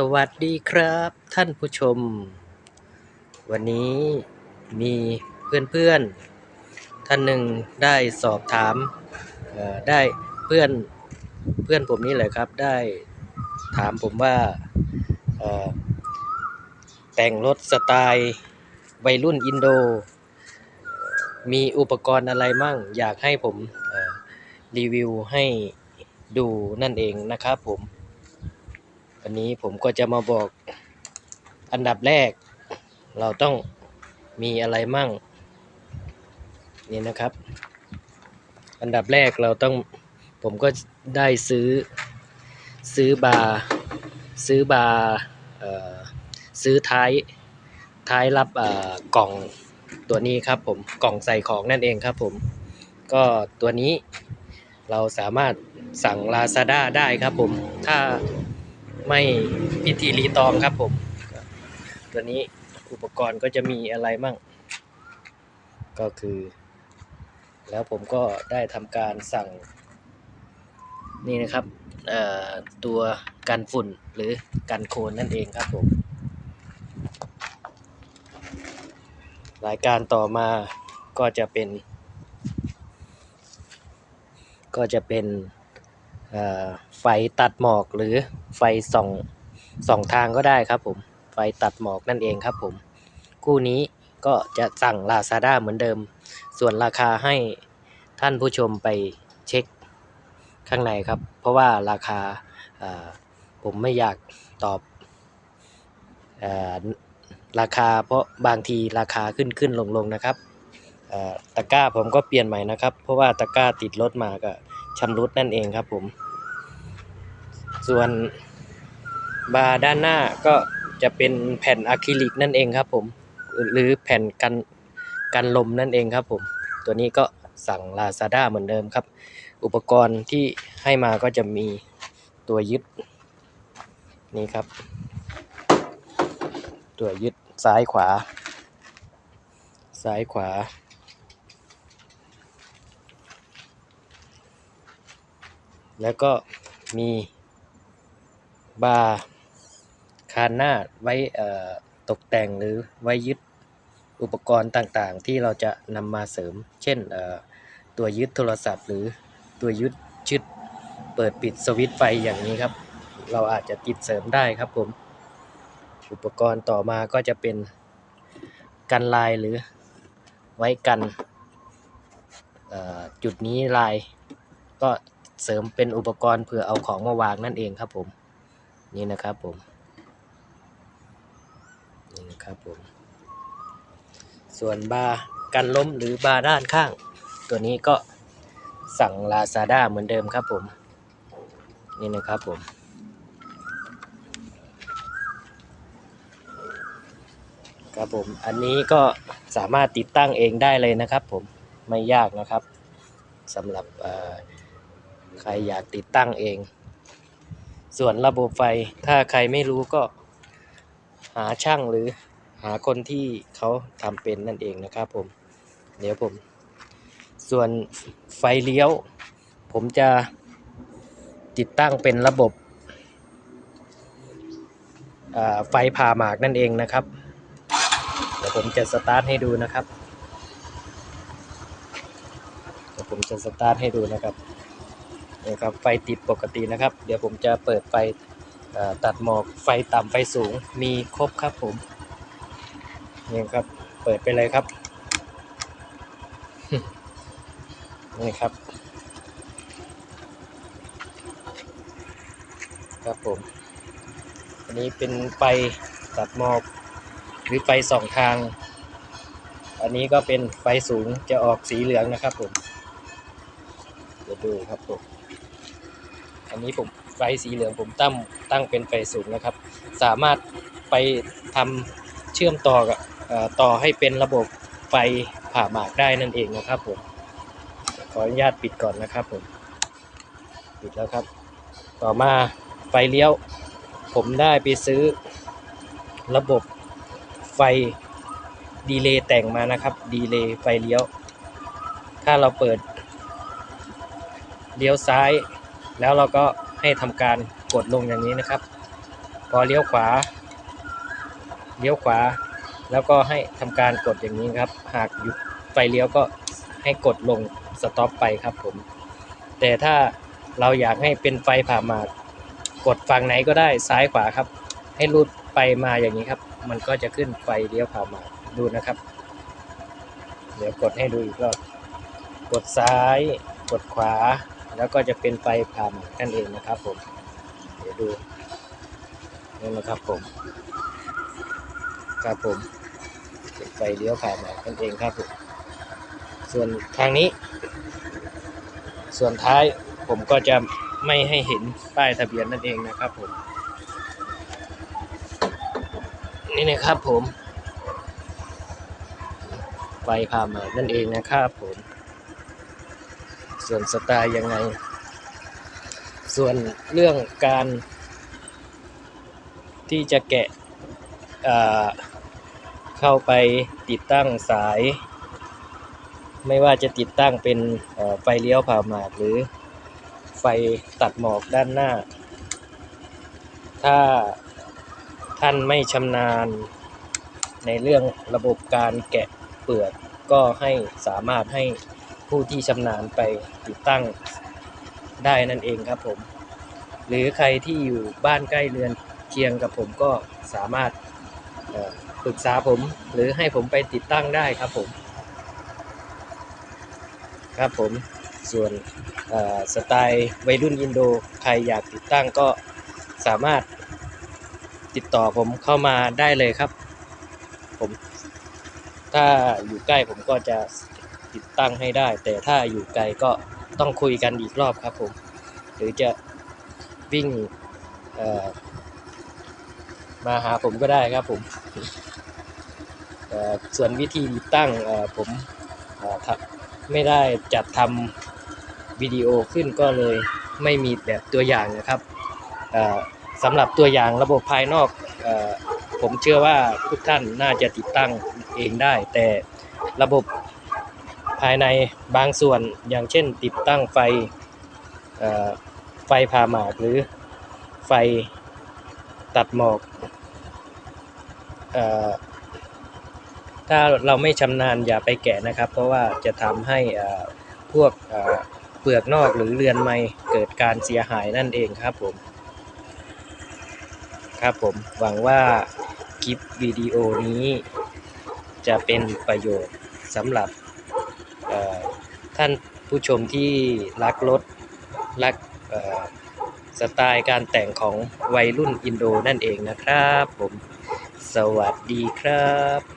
สวัสดีครับท่านผู้ชม วันนี้มีเพื่อนๆ ท่านหนึ่งได้สอบถามได้เพื่อนเพื่อนผมนี่แหละครับ ได้ถามผมว่าแต่งรถสไตล์วัยรุ่นอินโด มีอุปกรณ์อะไรมั่ง อยากให้ผมรีวิวให้ดูนั่นเองนะครับผม วันนี้ผมก็จะมาบอกอันดับแรก เราต้องมีอะไรมั่ง นี่นะครับ อันดับแรกเราต้องผมก็ได้ซื้อซื้อบาร์ซื้อบาร์เอ่อซื้อท้ายท้ายรับกล่องตัวนี้ครับผมกล่องใส่ของนั่นเองครับผมก็ตัวนี้เราสามารถสั่ง Lazada ได้ครับผม ถ้า ไม่พิธีรีตองครับผม ตัวนี้อุปกรณ์ก็จะมีอะไรมั่ง ก็คือ แล้วผมก็ได้ทำการสั่ง นี่นะครับตัวกันฝุ่นหรือกันโคลนนั่นเองครับผมรายการต่อมาก็จะเป็น ก็จะเป็น ไฟตัดหมอกหรือไฟส่องส่องทางก็ได้ครับผมไฟตัดหมอกนั่นเองครับผม คู่นี้ก็จะสั่ง Lazada เหมือนเดิม ส่วนราคาให้ท่านผู้ชมไปเช็คข้างในครับ เพราะว่าราคาผมไม่อยากตอบอ่อราคาเพราะบางทีราคาขึ้นขึ้นลงลงนะครับตะกร้าผมก็เปลี่ยนใหม่นะครับ เพราะว่าตะกร้าติดรถมาก็ ชำรุดนั่นเองครับผม ส่วนบาร์ด้านหน้าก็จะเป็นแผ่นอะคริลิกนั่นเองครับผม หรือแผ่นกันกันลมนั่นเองครับผม ตัวนี้ก็สั่ง Lazada เหมือนเดิมครับ อุปกรณ์ที่ให้มาก็จะมีตัวยึดนี่ครับ ตัวยึดซ้ายขวา ซ้ายขวา แล้วก็มีบาร์คานหน้าไว้ตกแต่งหรือไว้ยึดอุปกรณ์ต่างๆ ที่เราจะนำมาเสริม เช่นตัวยึดโทรศัพท์ หรือตัวยึดชึดเปิดปิดสวิตช์ไฟอย่างนี้ครับ เราอาจจะติดเสริมได้ครับผม อุปกรณ์ต่อมาก็จะเป็นกันลายหรือไว้กันจุดนี้ลายก็ เสริมเป็นอุปกรณ์เผื่อเอาของมาวางนั่นเองครับผม นี่นะครับผมนี่นะครับผม ส่วนบาร์กันล้มหรือบาร์ด้านข้าง ตัวนี้ก็สั่ง Lazada เหมือนเดิมครับผม นี่นะครับผมครับผม อันนี้ก็สามารถติดตั้งเองได้เลยนะครับผม ไม่ยากนะครับสำหรับ ใครอยากติดตั้งเอง ส่วนระบบไฟถ้าใครไม่รู้ก็ หาช่างหรือหาคนที่เขาทำเป็นนั่นเองนะครับผม เดี๋ยวผม ส่วนไฟเลี้ยว ผมจะติดตั้งเป็นระบบไฟผ่าหมากนั่นเองนะครับ เดี๋ยวผมจะสตาร์ทให้ดูนะครับ เดี๋ยวผมจะสตาร์ทให้ดูนะครับ นี่ครับไฟติดปกตินะครับ เดี๋ยวผมจะเปิดไฟตัดหมอกไฟต่ำไฟสูงมีครบครับผมนี่ครับเปิดไปเลยครับนี่ครับ ครับผม อันนี้เป็นไฟตัดหมอกหรือไฟสองทาง อันนี้ก็เป็นไฟสูงจะออกสีเหลืองนะครับผมเดี๋ยวดูครับผม อันนี้ผมไฟสีเหลืองผมตั้งตั้งเป็นไฟสูงนะครับ สามารถไปทำเชื่อมต่อกับต่อให้เป็นระบบไฟผ่าหมากได้นั่นเองนะครับผมขออนุญาตปิดก่อนนะครับผมปิดแล้วครับ ต่อมาไฟเลี้ยว ผมได้ไปซื้อระบบไฟดีเลย์แต่งมานะครับดีเลย์ไฟเลี้ยว ถ้าเราเปิดเลี้ยวซ้าย แล้วเราก็ให้ทำการกดลงอย่างนี้นะครับ พอเลี้ยวขวา เลี้ยวขวา แล้วก็ให้ทำการกดอย่างนี้ครับ หากหยุดไฟเลี้ยวก็ให้กดลงสต็อปไปครับผม แต่ถ้าเราอยากให้เป็นไฟผ่าหมากกดฝั่งไหนก็ได้ซ้ายขวาครับ ให้รูดไปมาอย่างนี้ครับ มันก็จะขึ้นไฟเลี้ยวผ่าหมากดูนะครับ เดี๋ยวกดให้ดูอีกรอบกดซ้าย กดขวา แล้วก็จะเป็นไฟผ่าหมากนั่นเองนะครับผม เดี๋ยวดูนี่นะครับผม ครับผมเป็นไฟเลี้ยวผ่าหมากนั่นเองครับผม ส่วนทางนี้ ส่วนท้ายผมก็จะไม่ให้เห็นป้ายทะเบียนนั่นเองนะครับผม นี่นะครับผมไฟพามานั่นเองนะครับผม ส่วนสไตล์ยังไง ส่วนเรื่องการที่จะแกะเข้าไปติดตั้งสาย ไม่ว่าจะติดตั้งเป็นไฟเลี้ยวผ่าหมากหรือไฟตัดหมอกด้านหน้า ถ้าท่านไม่ชำนาญในเรื่องระบบการแกะเปลือกก็ให้สามารถให้ ผู้ที่ชำนาญไปติดตั้งได้นั่นเองครับผม หรือใครที่อยู่บ้านใกล้เรือนเคียงกับผมก็สามารถปรึกษาผมหรือให้ผมไปติดตั้งได้ครับผม ครับผมส่วนสไตล์วัยรุ่นอินโดใครอยากติดตั้งก็สามารถติดต่อผมเข้ามาได้เลยครับผมถ้าอยู่ใกล้ผมก็จะ ติดตั้งให้ได้ แต่ถ้าอยู่ไกลก็ต้องคุยกันอีกรอบครับผม หรือจะวิ่งมาหาผมก็ได้ครับผมส่วนวิธีติดตั้งผมไม่ได้จัดทำวิดีโอขึ้นก็เลยไม่มีแบบตัวอย่างนะครับสำหรับตัวอย่างระบบภายนอกผมเชื่อว่าทุกท่านน่าจะติดตั้งเองได้ แต่ระบบ ภายในบางส่วนอย่างเช่น ติดตั้งไฟไฟพาหมากหรือไฟตัดหมอกอถ้าเราไม่ชำนาญอย่าไปแกะนะครับ เพราะว่าจะทำให้พวกเปลือกนอกหรือเรือนไม้เกิดการเสียหายนั่นเองครับผมครับผมหวังว่าคลิปวิดีโอนี้จะเป็นประโยชน์สำหรับ ท่านผู้ชมที่รักรถรักสไตล์การแต่งของวัยรุ่นอินโดนั่นเองนะครับผม สวัสดีครับ